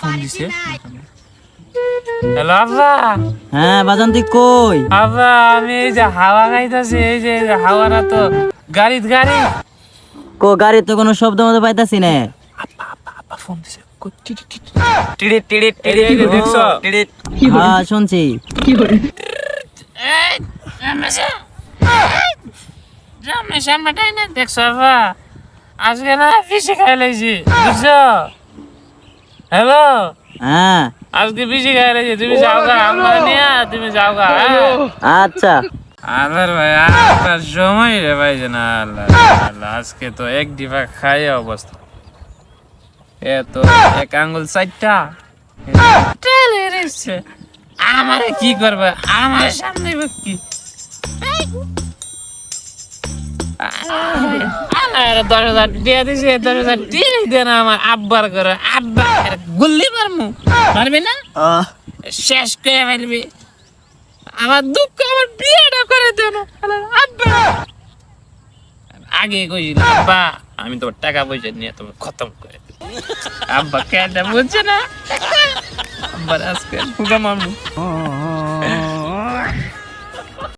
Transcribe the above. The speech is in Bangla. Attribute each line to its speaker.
Speaker 1: ফোন দিছে। হ্যালো আব্বা
Speaker 2: হ্যাঁ বাজান তুই কই?
Speaker 1: আব্বা আমি এই যে হাওয়া এই যে এই যে তো গাড়িত গাড়ি।
Speaker 2: কো গাড়ি তো কোনো শব্দ মতো পাইতাছি না।
Speaker 1: আব্বা ফোন দিছে। টিটি টিড়িট টিড়িট টিড়িট দেখছ? টিড়িট।
Speaker 2: হ্যাঁ শুনছি।
Speaker 1: রমেশ। দেখছ আব্বা আজকে না ফিসে খাই লাইছি বুঝছ? হ্যালো?
Speaker 2: হ্যাঁ।
Speaker 1: আজকে বেশি খাই লাইছি তুমি যাও গা আমার নিয়ে তুমি যাও গা হ্যাঁ?
Speaker 2: আচ্ছা।
Speaker 1: আবার ভাই আর সময় রে ভাই না আল্লাহ আল্লাহ আজকে তো এক ডিবা খাই অবস্থা। এ তো এক আঙ্গুল চারটা। আমারে কি করবে? আমার সামনে কি? আমার দশ হাজার দিয়ে দিছে দশ হাজার দিয়ে দেন আমার আব্বার করে আব্বা গুল্লি মারমু। মারবি না? শেষ করে ফেলবি। আমার দুঃখ আমার বিয়েটা করে দেন আব্বা। আগে কইছিল আব্বা আমি তোমার টাকা পয়সা নিয়ে তোমার খতম করে। আব্বা কেন বুঝছে না? আব্বার আজকে ফুকা মামু